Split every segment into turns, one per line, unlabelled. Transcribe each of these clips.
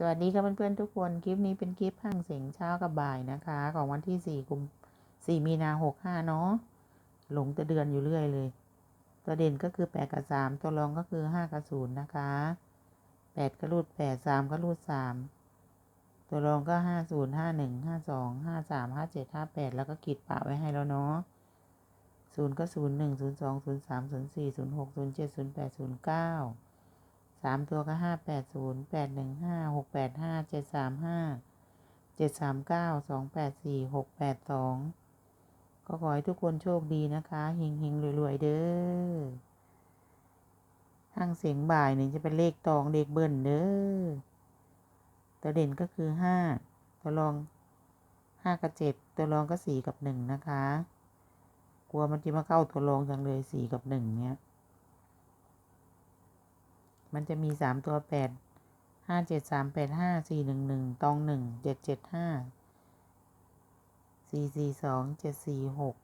สวัสดีครับเพื่อนๆทุกคน คลิปนี้เป็นคลิปห้างเสียงเช้ากับบ่ายนะคะ ของวันที่สี่กุมสี่มีนาหกห้าเนาะหลงแต่เดือนอยู่เรื่อยเลย ตัวเด่นก็คือแปดกับสามตัวรองก็คือห้ากับศูนย์นะคะแปดก็รูดแปดสามก็รูดสามตัวรองก็ห้าศูนย์ห้าหนึ่งห้าสองห้าสามห้าเจ็ดห้าแปดแล้วก็ขีดปะไว้ให้แล้วเนาะศูนย์ก็ศูนย์หนึ่งศูนย์สองศูนย์สามศูนย์สี่ศูนย์หกศูนย์เจ็ดศูนย์แปดศูนย์เก้า สามตัวก็ห้าแปดศูนย์แปดหนึ่งห้าหกแปดห้าเจ็ดสามห้าเจ็ดสามเก้าสองแปดสี่หกแปดสองก็ขอให้ทุกคนโชคดีนะคะเฮงเฮงรวย ๆ เด้อทางเสียงบ่ายนี่จะเป็นเลขตองเลขเบิ้ลเด้อตัวเด่นก็คือห้าตัวรองห้ากับเจ็ดตัวรองก็สี่กับหนึ่งนะคะ กลัวมันจะมาเข้าตัวรองจังเลยสี่กับหนึ่งเนี้ย มันจะมีสามตัวแปดห้าเจ็ดสามแปดห้าสี่หนึ่งหนึ่งตองหนึ่งเจ็ดเจ็ดห้าสี่สี่สองเจ็ดสี่หก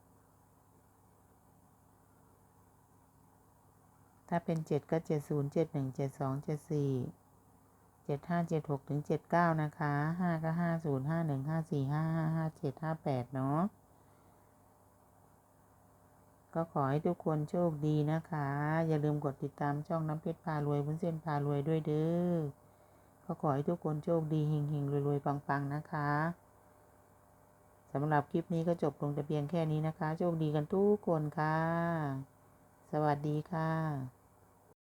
ถ้าเป็นเจ็ดก็เจ็ดศูนย์เจ็ดหนึ่งเจ็ดสองเจ็ดสี่เจ็ดห้าเจ็ดหกถึงเจ็ดเก้านะคะห้าก็ห้าศูนย์ห้าหนึ่งห้าสี่ห้าห้าห้าเจ็ดห้าแปดเนาะ ก็ขอให้ทุกคนโชคดีนะคะ อย่าลืมกดติดตามช่องน้ำเพชรพารวยวุ้นเส้นพารวยด้วยเด้อ ก็ขอให้ทุกคนโชคดีเฮงเฮงรวยๆปังๆนะคะสำหรับคลิปนี้ก็จบลงแต่เพียงแค่นี้นะคะ โชคดีกันทุกคนค่ะ สวัสดีค่ะ